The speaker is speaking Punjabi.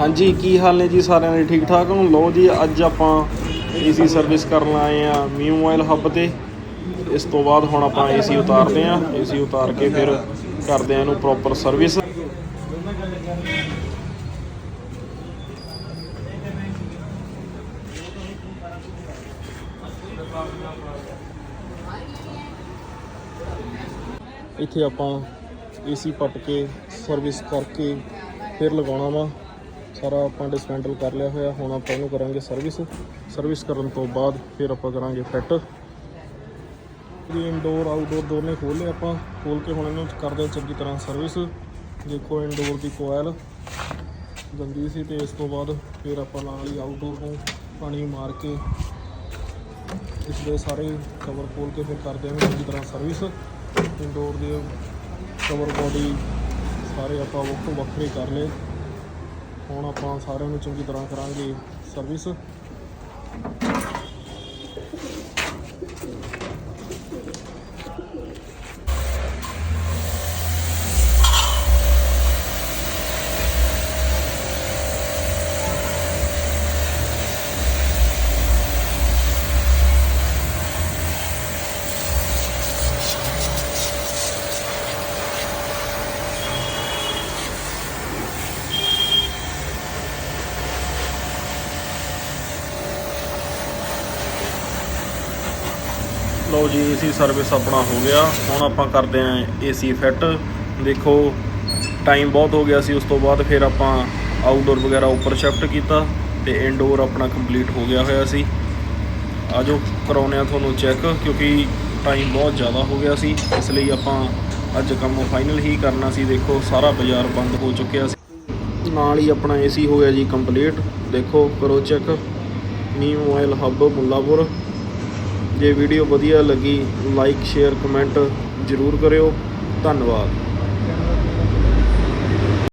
ਹਾਂਜੀ, ਕੀ ਹਾਲ ਨੇ ਜੀ ਸਾਰਿਆਂ ਦੇ? ਠੀਕ ਠਾਕ ਹੋ? ਲੋ ਜੀ, ਅੱਜ ਆਪਾਂ ਏਸੀ ਸਰਵਿਸ ਕਰਨ ਆਏ ਆ ਮੀ ਮੋਬਾਈਲ ਹੱਬ ਤੇ। ਇਸ ਤੋਂ ਬਾਅਦ ਹੁਣ ਆਪਾਂ ਏਸੀ ਉਤਾਰਦੇ ਆ ਏਸੀ ਉਤਾਰ ਕੇ ਫਿਰ ਕਰਦੇ ਆ ਇਹਨੂੰ ਪ੍ਰੋਪਰ ਸਰਵਿਸ ਇੱਥੇ ਆਪਾਂ ਏਸੀ ਪੱਟ ਕੇ ਸਰਵਿਸ ਕਰਕੇ ਫਿਰ ਲਗਾਉਣਾ ਵਾ। ਸਾਰਾ ਆਪਾਂ ਡਿਸਮੈਂਟਲ ਕਰ ਲਿਆ ਹੋਇਆ। ਹੁਣ ਆਪਾਂ ਇਹਨੂੰ ਕਰਾਂਗੇ ਸਰਵਿਸ ਸਰਵਿਸ ਕਰਨ ਤੋਂ ਬਾਅਦ ਫਿਰ ਆਪਾਂ ਕਰਾਂਗੇ ਫਿੱਟ ਵੀ ਇਨਡੋਰ ਆਊਟਡੋਰ ਦੋਨੇ ਖੋਲ ਲਏ ਆਪਾਂ। ਖੋਲ ਕੇ ਹੁਣ ਇਹਨੂੰ ਕਰਦੇ ਹਾਂ ਚੰਗੀ ਤਰ੍ਹਾਂ ਸਰਵਿਸ ਦੇਖੋ ਇਨਡੋਰ ਦੀ ਕੋਇਲ ਗੰਦੀ ਸੀ ਤੇ ਇਸ ਤੋਂ ਬਾਅਦ ਫਿਰ ਆਪਾਂ ਨਾਲ ਹੀ ਆਊਟਡੋਰ ਨੂੰ ਪਾਣੀ ਮਾਰ ਕੇ ਇਸ ਦੇ ਸਾਰੇ ਕਵਰ ਖੋਲ ਕੇ ਫਿਰ ਕਰਦੇ ਹਾਂ ਚੰਗੀ ਤਰ੍ਹਾਂ ਸਰਵਿਸ ਇਨਡੋਰ ਦੇ ਕਵਰ ਬੋਡੀ ਸਾਰੇ ਆਪਾਂ ਵੱਖੋ ਵੱਖਰੇ ਕਰ ਲਏ। ਹੁਣ ਆਪਾਂ ਸਾਰਿਆਂ ਨੂੰ ਚੰਗੀ ਤਰ੍ਹਾਂ ਕਰਾਂਗੇ ਸਰਵਿਸ ਲਓ ਜੀ ਏਸੀ ਸਰਵਿਸ ਆਪਣਾ ਹੋ ਗਿਆ। ਹੁਣ ਆਪਾਂ ਕਰਦੇ ਆਂ ਏਸੀ ਫਿੱਟ ਦੇਖੋ ਟਾਈਮ ਬਹੁਤ ਹੋ ਗਿਆ ਸੀ, ਉਸ ਤੋਂ ਬਾਅਦ ਫਿਰ ਆਪਾਂ ਆਊਟਡੋਰ ਵਗੈਰਾ ਉੱਪਰ ਸ਼ਿਫਟ ਕੀਤਾ ਤੇ ਇਨਡੋਰ ਆਪਣਾ ਕੰਪਲੀਟ ਹੋ ਗਿਆ ਹੋਇਆ ਸੀ। ਆਜੋ ਕਰਾਉਨੇ ਆ ਤੁਹਾਨੂੰ ਚੈੱਕ ਕਿਉਂਕਿ ਟਾਈਮ ਬਹੁਤ ਜ਼ਿਆਦਾ ਹੋ ਗਿਆ ਸੀ। ਇਸ ਲਈ ਆਪਾਂ ਅੱਜ ਕੰਮ ਫਾਈਨਲ ਹੀ ਕਰਨਾ ਸੀ। ਦੇਖੋ, ਸਾਰਾ ਬਾਜ਼ਾਰ ਬੰਦ ਹੋ ਚੁੱਕਿਆ ਸੀ। ਨਾਲ ਹੀ ਆਪਣਾ ਏਸੀ ਹੋ ਗਿਆ ਜੀ ਕੰਪਲੀਟ ਦੇਖੋ, ਕਰੋ ਚੈੱਕ ਨੀ ਮੋਬਾਈਲ ਹੱਬ ਮੁੱਲਾਪੁਰ। ਜੇ ਵੀਡੀਓ ਵਧੀਆ ਲੱਗੀ ਲਾਈਕ ਸ਼ੇਅਰ ਕਮੈਂਟ ਜ਼ਰੂਰ ਕਰਿਓ। ਧੰਨਵਾਦ।